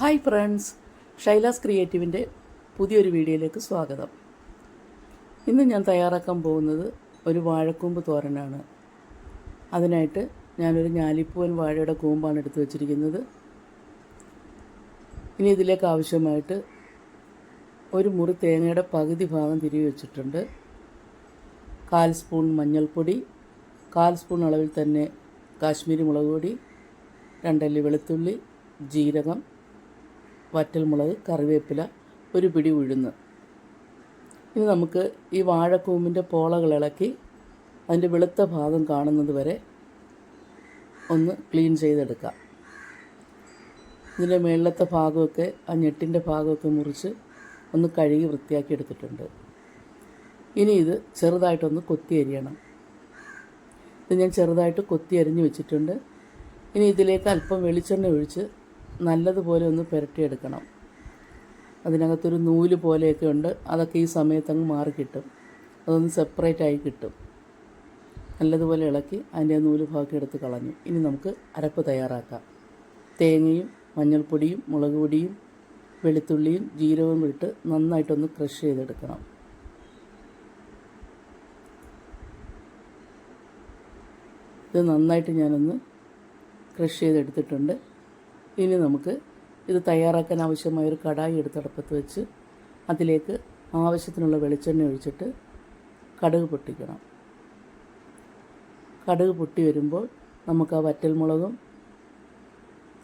Hi friends ഷൈലാസ് ക്രിയേറ്റീവിന്റെ പുതിയൊരു വീഡിയോയിലേക്ക് സ്വാഗതം. ഇന്ന് ഞാൻ തയ്യാറാക്കാൻ പോകുന്നത് ഒരു വാഴക്കൂമ്പ് തോരനാണ്. അതിനായിട്ട് ഞാനൊരു ഞാലിപ്പൂവൻ വാഴയുടെ കൂമ്പാണ് എടുത്തു വച്ചിരിക്കുന്നത്. ഇനി ഇതിലേക്ക് ആവശ്യമായിട്ട് ഒരു മുറി തേങ്ങയുടെ പകുതി ഭാഗം തിരികെ വെച്ചിട്ടുണ്ട്. കാൽ സ്പൂൺ മഞ്ഞൾപ്പൊടി കാൽ സ്പൂൺ അളവിൽ തന്നെ കാശ്മീരി മുളക് പൊടി രണ്ടല്ലി വെളുത്തുള്ളി ജീരകം വറ്റൽമുളക് കറിവേപ്പില ഒരു പിടി ഉഴുന്ന്. ഇനി നമുക്ക് ഈ വാഴക്കൂമ്പിന്റെ പോളകൾ ഇളക്കി അതിന്റെ വെളുത്ത ഭാഗം കാണുന്നത് വരെ ഒന്ന് ക്ലീൻ ചെയ്തെടുക്കാം. ഇതിന്റെ മേളിലത്തെ ഭാഗമൊക്കെ ആ ഞെട്ടിന്റെ ഭാഗമൊക്കെ മുറിച്ച് ഒന്ന് കഴുകി വൃത്തിയാക്കി എടുത്തിട്ടുണ്ട്. ഇനി ഇത് ചെറുതായിട്ടൊന്ന് കൊത്തി അരിയണം. ഇത് ഞാൻ ചെറുതായിട്ട് കൊത്തി അരിഞ്ഞ് വെച്ചിട്ടുണ്ട്. ഇനി ഇതിലേക്ക് അല്പം വെളിച്ചെണ്ണ ഒഴിച്ച് നല്ലതുപോലെ ഒന്ന് പുരട്ടിയെടുക്കണം. അതിനകത്തൊരു നൂൽ പോലെയൊക്കെ ഉണ്ട്. അതൊക്കെ ഈ സമയത്തങ്ങ് മാറി കിട്ടും. അതൊന്ന് സെപ്പറേറ്റ് ആയി കിട്ടും. നല്ലതുപോലെ ഇളക്കി അതിന്റെ നൂൽ ഭാഗം എടുത്ത് കളഞ്ഞു. ഇനി നമുക്ക് അരപ്പ് തയ്യാറാക്കാം. തേങ്ങയും മഞ്ഞൾപ്പൊടിയും മുളക് പൊടിയും വെളുത്തുള്ളിയും ജീരകവും ഇട്ട് നന്നായിട്ടൊന്ന് ക്രഷ് ചെയ്തെടുക്കണം. ഇത് നന്നായിട്ട് ഞാനൊന്ന് ക്രഷ് ചെയ്തെടുത്തിട്ടുണ്ട്. ഇനി നമുക്ക് ഇത് തയ്യാറാക്കാൻ ആവശ്യമായ ഒരു കടായി എടുത്തടപ്പത്ത് വെച്ച് അതിലേക്ക് ആവശ്യത്തിനുള്ള വെളിച്ചെണ്ണ ഒഴിച്ചിട്ട് കടുക് പൊട്ടിക്കണം. കടുക് പൊട്ടി വരുമ്പോൾ നമുക്ക് ആ വറ്റൽമുളകും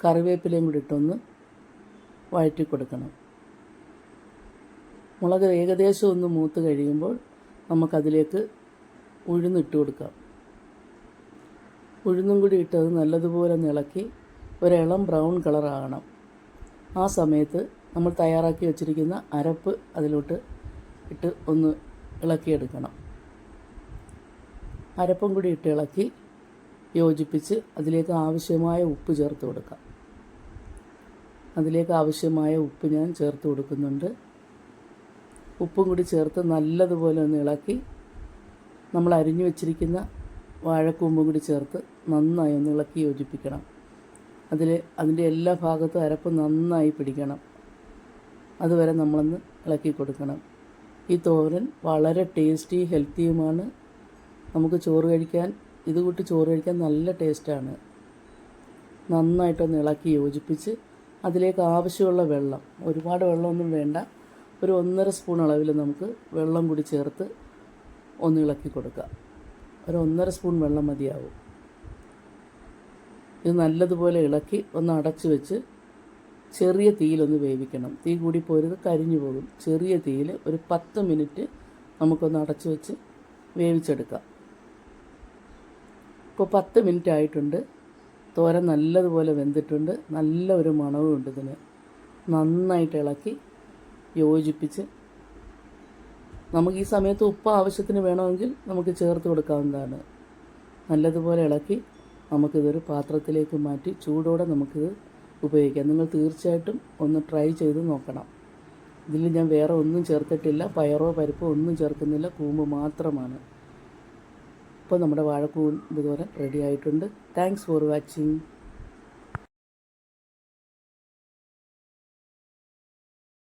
കറിവേപ്പിലയും കൂടി ഇട്ടൊന്ന് വഴറ്റി കൊടുക്കണം. മുളക് ഏകദേശം ഒന്ന് മൂത്ത് കഴിയുമ്പോൾ നമുക്കതിലേക്ക് ഉഴുന്നിട്ട് കൊടുക്കാം. ഉഴുന്നും കൂടി ഇട്ടത് നല്ലതുപോലെ ഒന്ന് ഇളക്കി ഒരിളം ബ്രൗൺ കളറാകണം. ആ സമയത്ത് നമ്മൾ തയ്യാറാക്കി വച്ചിരിക്കുന്ന അരപ്പ് അതിലോട്ട് ഇട്ട് ഒന്ന് ഇളക്കിയെടുക്കണം. അരപ്പും കൂടി ഇട്ട് ഇളക്കി യോജിപ്പിച്ച് അതിലേക്ക് ആവശ്യമായ ഉപ്പ് ചേർത്ത് കൊടുക്കാം. അതിലേക്ക് ആവശ്യമായ ഉപ്പ് ഞാൻ ചേർത്ത് കൊടുക്കുന്നുണ്ട്. ഉപ്പും കൂടി ചേർത്ത് നല്ലതുപോലെ ഒന്ന് ഇളക്കി നമ്മൾ അരിഞ്ഞു വെച്ചിരിക്കുന്ന വാഴക്കൂമ്പും കൂടി ചേർത്ത് നന്നായി ഒന്ന് ഇളക്കി യോജിപ്പിക്കണം. അതിൽ അതിന്റെ എല്ലാ ഭാഗത്തും അരപ്പ് നന്നായി പിടിക്കണം. അതുവരെ നമ്മളൊന്ന് ഇളക്കി കൊടുക്കണം. ഈ തോരൻ വളരെ ടേസ്റ്റി ഹെൽത്തിയുമാണ് നമുക്ക് ചോറ് കഴിക്കാൻ ഇത് കൂട്ടി ചോറ് കഴിക്കാൻ നല്ല ടേസ്റ്റാണ് നന്നായിട്ടൊന്ന് ഇളക്കി യോജിപ്പിച്ച് അതിലേക്ക് ആവശ്യമുള്ള വെള്ളം ഒരുപാട് വെള്ളമൊന്നും വേണ്ട. ഒരു ഒന്നര സ്പൂൺ അളവിൽ നമുക്ക് വെള്ളം കൂടി ചേർത്ത് ഒന്ന് ഇളക്കി കൊടുക്കുക ഒരു ഒന്നര സ്പൂൺ വെള്ളം മതിയാവും. ഇത് നല്ലതുപോലെ ഇളക്കി ഒന്ന് അടച്ചു വെച്ച് ചെറിയ തീയിലൊന്ന് വേവിക്കണം. തീ കൂടി പോരുത് കരിഞ്ഞു പോകും. ചെറിയ തീയിൽ ഒരു പത്ത് മിനിറ്റ് നമുക്കൊന്ന് അടച്ചു വെച്ച് വേവിച്ചെടുക്കാം. ഇപ്പോൾ പത്ത് മിനിറ്റ് ആയിട്ടുണ്ട്. തോര നല്ലതുപോലെ വെന്തിട്ടുണ്ട്. നല്ല ഒരു മണവും ഉണ്ട് ഇതിന്. നന്നായിട്ട് ഇളക്കി യോജിപ്പിച്ച് നമുക്ക് ഈ സമയത്ത് ഉപ്പ് ആവശ്യത്തിന് വേണമെങ്കിൽ നമുക്ക് ചേർത്ത് കൊടുക്കാവുന്നതാണ്. നല്ലതുപോലെ ഇളക്കി നമുക്കിതൊരു പാത്രത്തിലേക്ക് മാറ്റി ചൂടോടെ നമുക്കിത് ഉപയോഗിക്കാം. നിങ്ങൾ തീർച്ചയായിട്ടും ഒന്ന് ട്രൈ ചെയ്ത് നോക്കണം. ഇതിൽ ഞാൻ വേറെ ഒന്നും ചേർത്തിട്ടില്ല. പയറോ പരിപ്പോ ഒന്നും ചേർക്കുന്നില്ല. കൂമ്പ് മാത്രമാണ്. ഇപ്പോൾ നമ്മുടെ വാഴക്കൂമ്പ് ഇതുപോലെ റെഡി ആയിട്ടുണ്ട്. Thanks for watching